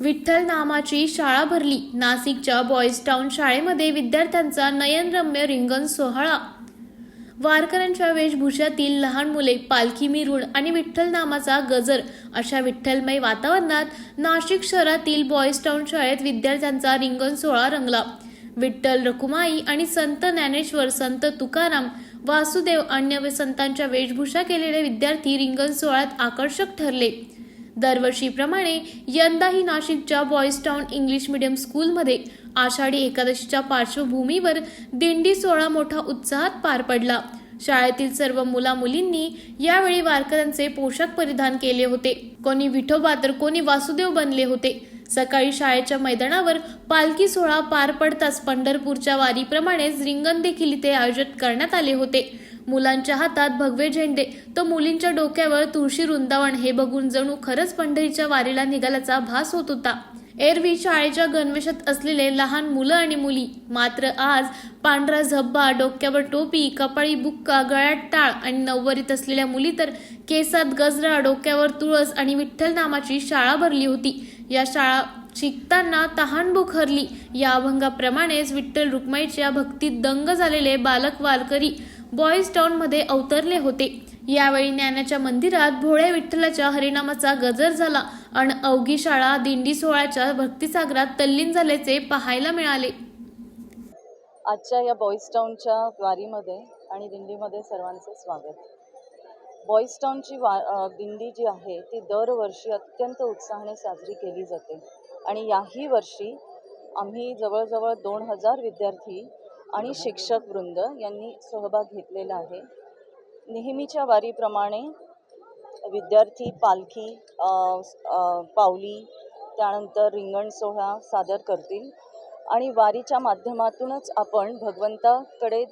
विठ्ठल नामाची शाळा भरली. नाशिकच्या बॉईज टाउन शाळेमध्ये विद्यार्थ्यांचा नयनरम्य रिंगण सोहळा. वारकऱ्यांच्या वेशभूषातील लहान मुले पालखी मिरुड आणि विठ्ठल नामाचा गजर अशा विठ्ठलमय वातावरणात नाशिक शहरातील बॉईज टाउन शाळेत विद्यार्थ्यांचा रिंगण सोहळा रंगला. विठ्ठल रखुमाई आणि संत ज्ञानेश्वर संत तुकाराम वासुदेव अन्य संतांच्या वेशभूषा केलेले विद्यार्थी रिंगण सोहळ्यात आकर्षक ठरले. दरवर्षीप्रमाणे यंदाही नाशिकच्या बॉईज टाउन इंग्लिश मिडियम स्कूलमध्ये आषाढी एकादशीच्या पार्श्वभूमीवर दिंडी सोहळा मोठा उत्साहात पार पडला. शाळेतील सर्व मुला मुलींनी यावेळी वारकऱ्यांचे पोशाख परिधान केले होते. कोणी विठोबा तर कोणी वासुदेव बनले होते. सकाळी शाळेच्या मैदानावर पालखी सोहळा पार पडताच पंढरपूरच्या वारीप्रमाणेच रिंगण देखील इथे आयोजित करण्यात आले होते. मुलांच्या हातात भगवे झेंडे तर मुलींच्या डोक्यावर तुळशी वृंदावन हे बघून जणू खरंच पंढरीच्या वारीला निघाल्याचा भास होत होता. एरवी शाळेच्या गणवेशात असलेले लहान मुलं आणि मुली मात्र आज पांढरा झब्बा डोक्यावर टोपी कपाळी बुक्का गळ्यात टाळ आणि नववरीत असलेल्या मुली तर केसात गजरा डोक्यावर तुळस आणि विठ्ठल नामाची शाळा भरली होती. या शाळा शिकताना तहानभूक हरली या अभंगाप्रमाणेच विठ्ठल रुक्माईच्या भक्तीत दंग झालेले बालक वारकरी बॉईज टाऊनमध्ये अवतरले होते. यावेळी ज्ञानाच्या मंदिरात भोळ्या विठ्ठलाच्या हरिनामाचा गजर झाला आणि अवघी शाळा दिंडी सोहळ्याच्या भक्तिसागरात तल्लीन झाल्याचे पाहायला मिळाले. आजच्या या बॉईज टाऊनच्या वारीमध्ये आणि दिंडीमध्ये सर्वांचे स्वागत. बॉईज टाऊनची वा दिंडी जी आहे ती दरवर्षी अत्यंत उत्साहाने साजरी केली जाते. आणि याही वर्षी आम्ही जवळजवळ दोन हजार विद्यार्थी आणि शिक्षक वृंद यांनी सहभाग घेतलेला आहे. नेहमीच्या वारीप्रमाणे विद्यार्थी पालखी पावली त्यानंतर रिंगण सोहळा सादर करतील. आणि वारीच्या माध्यमातूनच आपण भगवंताकडे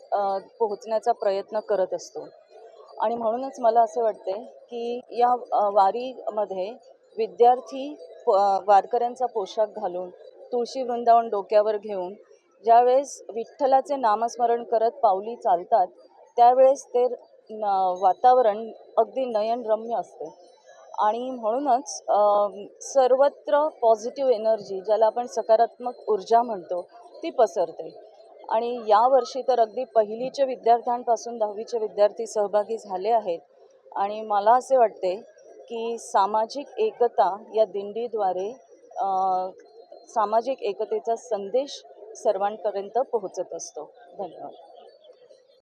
पोहोचण्याचा प्रयत्न करत असतो. आणि म्हणूनच मला असे वाटते की या वारीमध्ये विद्यार्थी प- वारकऱ्यांचा पोशाख घालून तुळशी वृंदावन डोक्यावर घेऊन ज्यावेळेस विठ्ठलाचे नामस्मरण करत पावली चालतात त्यावेळेस ते न वातावरण अगदी नयनरम्य असते. आणि म्हणूनच सर्वत्र पॉझिटिव्ह एनर्जी ज्याला आपण सकारात्मक ऊर्जा म्हणतो ती पसरते. आणि यावर्षी तर अगदी पहिलीचे विद्यार्थ्यांपासून दहावीचे विद्यार्थी सहभागी झाले आहेत. आणि मला असे वाटते की सामाजिक एकता या दिंडीद्वारे सामाजिक एकतेचा संदेश सर्वांपर्यंत पोहोचत असतो. धन्यवाद.